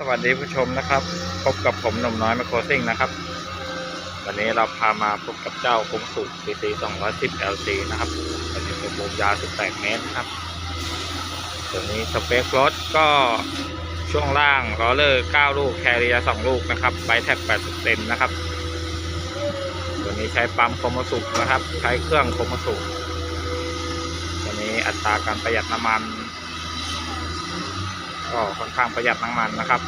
สวัสดีผู้ชมนะครับ พบกับผมนมน้อยมคโครซิ่งนะครับ วันนี้เราพามาพบกับเจ้าคุ้มสุ PC 210 LC นะครับเป็นตัวบูมยาว 18 เมตรครับ ตัวนี้สเปครถก็ช่วงล่างล้อเลอร์ 9 ลูก แคริเอร์2ลูกนะครับไบแท็ก80เซนนะครับ ตัวนี้ใช้ปั๊มโคมสุนะครับ ใช้เครื่องโคมสุตัวนี้อัตราการประหยัดน้ำมัน ก็ค่อนข้างประหยัดน้ำมันนะครับ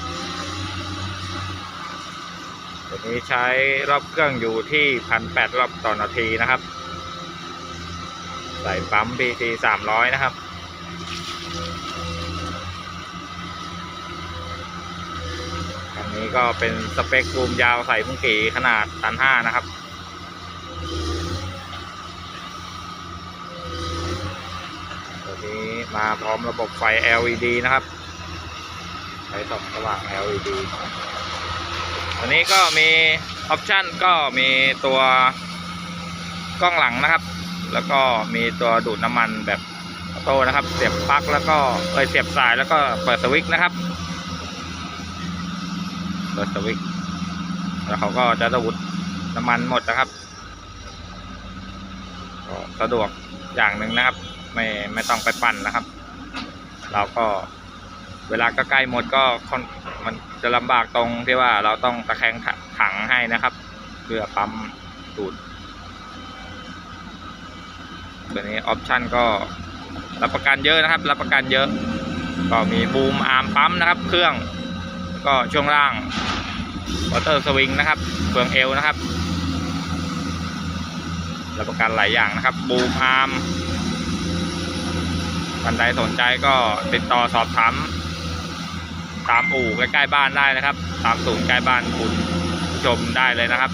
ตัวนี้ใช้รอบเครื่องอยู่ที่พันแปดรอบต่อนาทีนะครับ ใส่ปั๊ม PT สามร้อยนะครับอันนี้ก็เป็นสเปคบูมยาวใส่พุ่งกี่ขนาดตันห้านะครับตัวนี้มาพร้อมระบบไฟ LED นะครับ ส่องสว่าง LED อันนี้ก็มีออปชันก็มีตัวกล้องหลังนะครับ แล้วก็มีตัวดูดน้ำมันแบบออโต้นะครับ เสียบปลั๊กแล้วก็เอยเสียบสายแล้วก็เปิดสวิตช์นะครับเปิดสวิตช์แล้วเขาก็จะดูดน้ำมันหมดนะครับก็สะดวกอย่างหนึ่งนะครับ ไม่ไม่ต้องไปปั่นนะครับ เราก็ เวลาก็ใกล้หมดก็มันจะลำบากตรงที่ว่าเราต้องตะแคงถังให้นะครับ เพื่อปั๊มดูดตัวนี้ออปชันก็รับประกันเยอะนะครับ รับประกันเยอะ ก็มีบูมอาร์มปั๊มนะครับ เครื่องก็ช่วงล่างวอเตอร์สวิงนะครับเฟืองเอวนะครับรับประกันหลายอย่างนะครับ บูมอาร์มท่านใดสนใจก็ติดต่อสอบถาม ตามอู่ใกล้ๆบ้านได้นะครับ ตามศูนย์ใกล้บ้านคุณผู้ชมได้เลยนะครับ